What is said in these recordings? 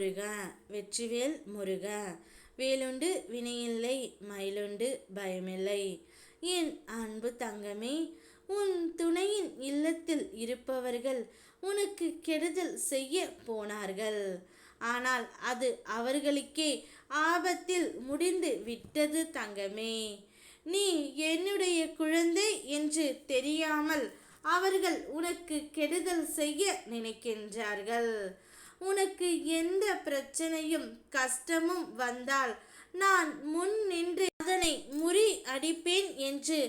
முருகா வெற்றிவேல் முருகா. வேலுண்டு வினையில்லை மயிலுண்டு பயமில்லை. என் அன்பு தங்கமே உன் துணையின் இல்லத்தில் இருப்பவர்கள் உனக்கு கெடுதல் செய்ய போனார்கள். ஆனால் அது அவர்களுக்கே ஆபத்தில் முடிந்து விட்டது தங்கமே. நீ என்னுடைய குழந்தை என்று தெரியாமல் அவர்கள் உனக்கு கெடுதல் செய்ய நினைக்கின்றார்கள். உனக்கு எந்த பிரச்சனையும் கஷ்டமும் வந்தால் நான் முன் நின்று அதனை முறி அடிப்பேன் என்று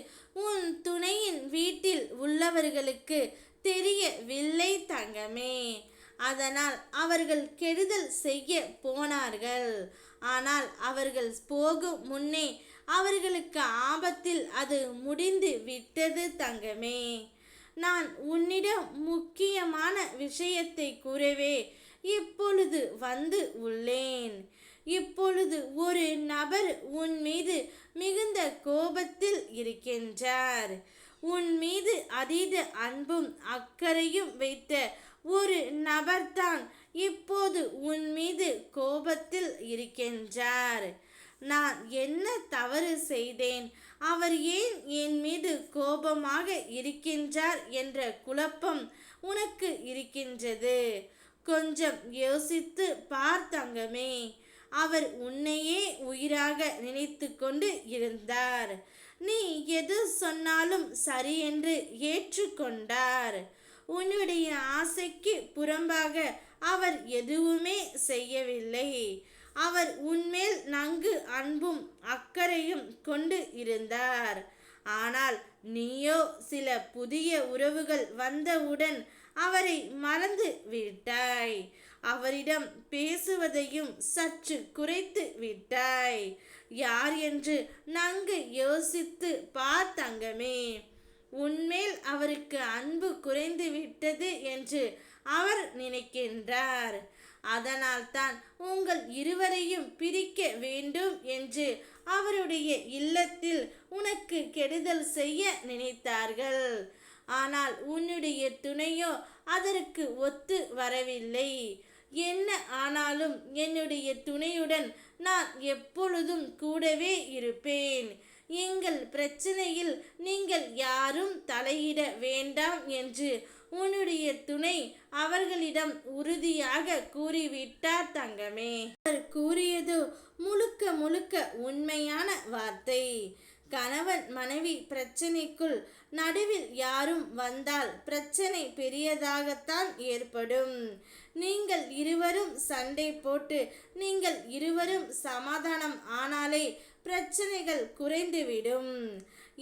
உன் துணையின் வீட்டில் உள்ளவர்களுக்கு தெரியவில்லை தங்கமே. அதனால் அவர்கள் கெடுதல் செய்ய போனார்கள். ஆனால் அவர்கள் போகும் முன்னே அவர்களுக்கு ஆபத்தில் அது முடிந்து விட்டது தங்கமே. நான் உன்னிடம் முக்கியமான விஷயத்தை கூறவே இப்பொழுது வந்து உள்ளேன். இப்பொழுது ஒரு நபர் உன் மீது மிகுந்த கோபத்தில் இருக்கின்றார். உன் மீது அதீத அன்பும் அக்கறையும் வைத்த ஒரு நபர்தான் இப்போது உன் மீது கோபத்தில் இருக்கின்றார். நான் என்ன தவறு செய்தேன்? அவர் ஏன் என் மீது கோபமாக இருக்கின்றார் என்ற குழப்பம் உனக்கு இருக்கின்றது. கொஞ்சம் யோசித்து பார்த்தங்கமே அவர் உன்னையே உயிராக நினைத்து கொண்டு இருந்தார். நீ எது சொன்னாலும் சரி என்று ஏற்றுக்கொண்டார். உன்னுடைய ஆசைக்கு புறம்பாக அவர் எதுவுமே செய்யவில்லை. அவர் உன்மேல் நன்கு அன்பும் அக்கறையும் கொண்டு இருந்தார். ஆனால் நீயோ சில புதிய உறவுகள் வந்தவுடன் அவரை மறந்து விட்டாய். அவரிடம் பேசுவதையும் சற்று குறைத்து விட்டாய். யார் என்று நன்கு யோசித்து பார்த்தங்கமே உன்மேல் அவருக்கு அன்பு குறைந்து விட்டது என்று அவர் நினைக்கின்றார். அதனால்தான் உங்கள் இருவரையும் பிரிக்க வேண்டும் என்று அவருடைய இல்லத்தில் உனக்கு கெடுதல் செய்ய நினைத்தார்கள். ஆனால் உன்னுடைய துணையோ அதற்கு ஒத்து வரவில்லை. என்ன ஆனாலும் என்னுடைய துணையுடன் நான் எப்பொழுதும் கூடவே இருப்பேன். எங்கள் பிரச்சனையில் நீங்கள் யாரும் தலையிட வேண்டாம் என்று உன்னுடைய துணை அவர்களிடம் உறுதியாக கூறிவிட்டார் தங்கமே. அவர் கூறியது முழுக்க முழுக்க உண்மையான வார்த்தை. கணவன் மனைவி பிரச்சனைக்குள் நடுவில் யாரும் வந்தால் பிரச்சனை பெரியதாகத்தான் ஏற்படும். நீங்கள் இருவரும் சண்டை போட்டு நீங்கள் இருவரும் சமாதானம் ஆனாலே பிரச்சனைகள் குறைந்துவிடும்.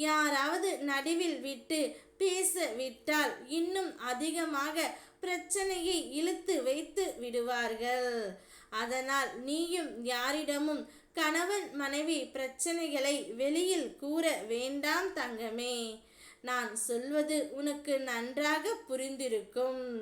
யாராவது நடுவில் விட்டு பேச விட்டால் இன்னும் அதிகமாக பிரச்சனையை இழுத்து வைத்து விடுவார்கள். அதனால் நீயும் யாரிடமும் கணவன் மனைவி பிரச்சனைகளை வெளியில் கூற வேண்டாம் தங்கமே. நான் சொல்வது உனக்கு நன்றாக புரிந்திருக்கும்.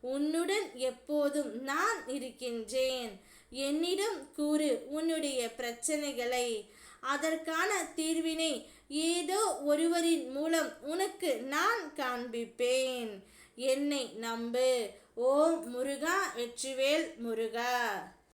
உன்னுடன் எப்போதும் நான் இருக்கின்றேன். என்னிடம் கூறு உன்னுடைய பிரச்சனைகளை. அதற்கான தீர்வினை ஏதோ ஒருவரின் மூலம் உனக்கு நான் காண்பிப்பேன். என்னை நம்பு. ஓம் முருகா வெற்றிவேல் முருகா.